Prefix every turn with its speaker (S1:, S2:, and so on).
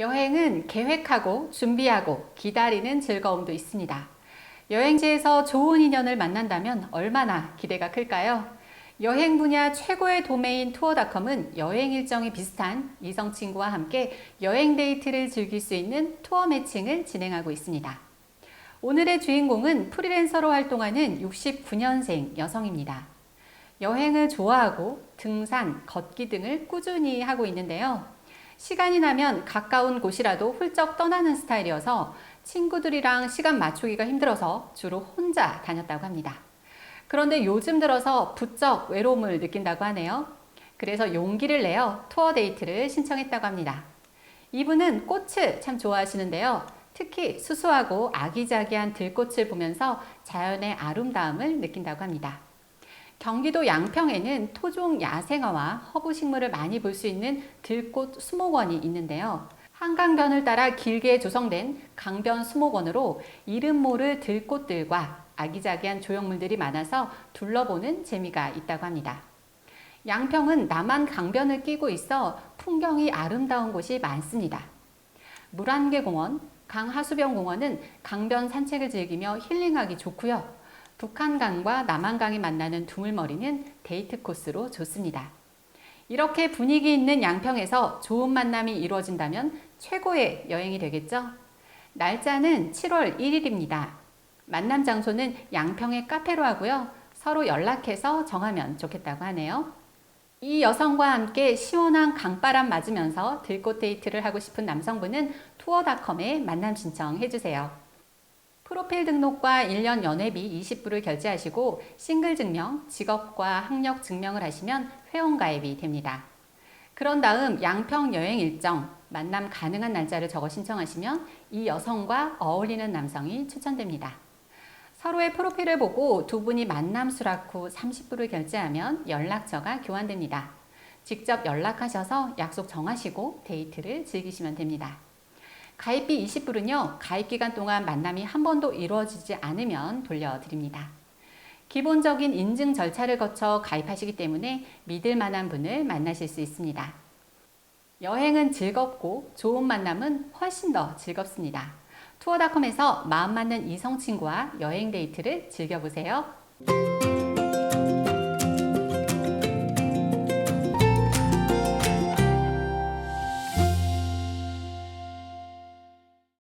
S1: 여행은 계획하고 준비하고 기다리는 즐거움도 있습니다. 여행지에서 좋은 인연을 만난다면 얼마나 기대가 클까요? 여행 분야 최고의 도메인 투어닷컴은 여행 일정이 비슷한 이성 친구와 함께 여행 데이트를 즐길 수 있는 투어 매칭을 진행하고 있습니다. 오늘의 주인공은 프리랜서로 활동하는 69년생 여성입니다. 여행을 좋아하고 등산, 걷기 등을 꾸준히 하고 있는데요. 시간이 나면 가까운 곳이라도 훌쩍 떠나는 스타일이어서 친구들이랑 시간 맞추기가 힘들어서 주로 혼자 다녔다고 합니다. 그런데 요즘 들어서 부쩍 외로움을 느낀다고 하네요. 그래서 용기를 내어 투어 데이트를 신청했다고 합니다. 이분은 꽃을 참 좋아하시는데요. 특히 수수하고 아기자기한 들꽃을 보면서 자연의 아름다움을 느낀다고 합니다. 경기도 양평에는 토종 야생화와 허브 식물을 많이 볼 수 있는 들꽃 수목원이 있는데요. 한강변을 따라 길게 조성된 강변 수목원으로 이름 모를 들꽃들과 아기자기한 조형물들이 많아서 둘러보는 재미가 있다고 합니다. 양평은 남한 강변을 끼고 있어 풍경이 아름다운 곳이 많습니다. 물안개공원, 강하수병공원은 강변 산책을 즐기며 힐링하기 좋고요. 북한강과 남한강이 만나는 두물머리는 데이트 코스로 좋습니다. 이렇게 분위기 있는 양평에서 좋은 만남이 이루어진다면 최고의 여행이 되겠죠? 날짜는 7월 1일입니다. 만남 장소는 양평의 카페로 하고요. 서로 연락해서 정하면 좋겠다고 하네요. 이 여성과 함께 시원한 강바람 맞으면서 들꽃 데이트를 하고 싶은 남성분은 투어닷컴에 만남 신청해 주세요. 프로필 등록과 1년 연회비 20불을 결제하시고 싱글 증명, 직업과 학력 증명을 하시면 회원 가입이 됩니다. 그런 다음 양평 여행 일정, 만남 가능한 날짜를 적어 신청하시면 이 여성과 어울리는 남성이 추천됩니다. 서로의 프로필을 보고 두 분이 만남 수락 후 30불을 결제하면 연락처가 교환됩니다. 직접 연락하셔서 약속 정하시고 데이트를 즐기시면 됩니다. 가입비 20불은요, 가입 기간 동안 만남이 한 번도 이루어지지 않으면 돌려드립니다. 기본적인 인증 절차를 거쳐 가입하시기 때문에 믿을 만한 분을 만나실 수 있습니다. 여행은 즐겁고 좋은 만남은 훨씬 더 즐겁습니다. 투어닷컴에서 마음 맞는 이성 친구와 여행 데이트를 즐겨보세요.